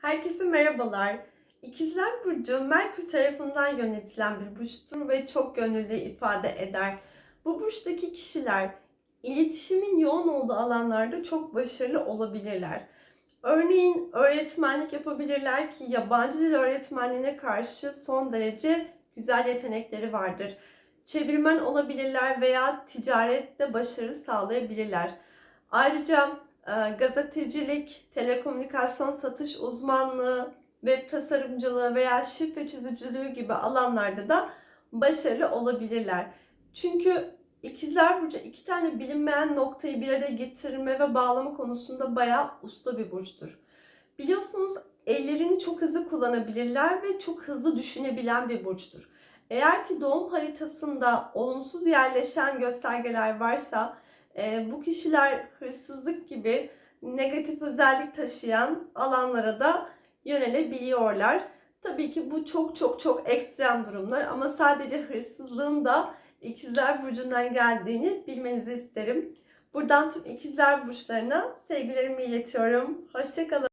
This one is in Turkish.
Herkese merhabalar. İkizler Burcu Merkür tarafından yönetilen bir burçtur ve çok gönüllü ifade eder. Bu burçtaki kişiler iletişimin yoğun olduğu alanlarda çok başarılı olabilirler. Örneğin öğretmenlik yapabilirler ki yabancı dil öğretmenliğine karşı son derece güzel yetenekleri vardır. Çevirmen olabilirler veya ticarette başarı sağlayabilirler. Ayrıca gazetecilik, telekomünikasyon satış uzmanlığı, web tasarımcılığı veya şifre çözücülüğü gibi alanlarda da başarılı olabilirler. Çünkü ikizler burcu iki tane bilinmeyen noktayı bir araya getirme ve bağlama konusunda bayağı usta bir burçtur. Biliyorsunuz ellerini çok hızlı kullanabilirler ve çok hızlı düşünebilen bir burçtur. Eğer ki doğum haritasında olumsuz yerleşen göstergeler varsa e, bu kişiler hırsızlık gibi negatif özellik taşıyan alanlara da yönelebiliyorlar. Tabii ki bu çok çok çok ekstrem durumlar ama sadece hırsızlığın da ikizler burcundan geldiğini bilmenizi isterim. Buradan tüm ikizler burçlarına sevgilerimi iletiyorum. Hoşçakalın.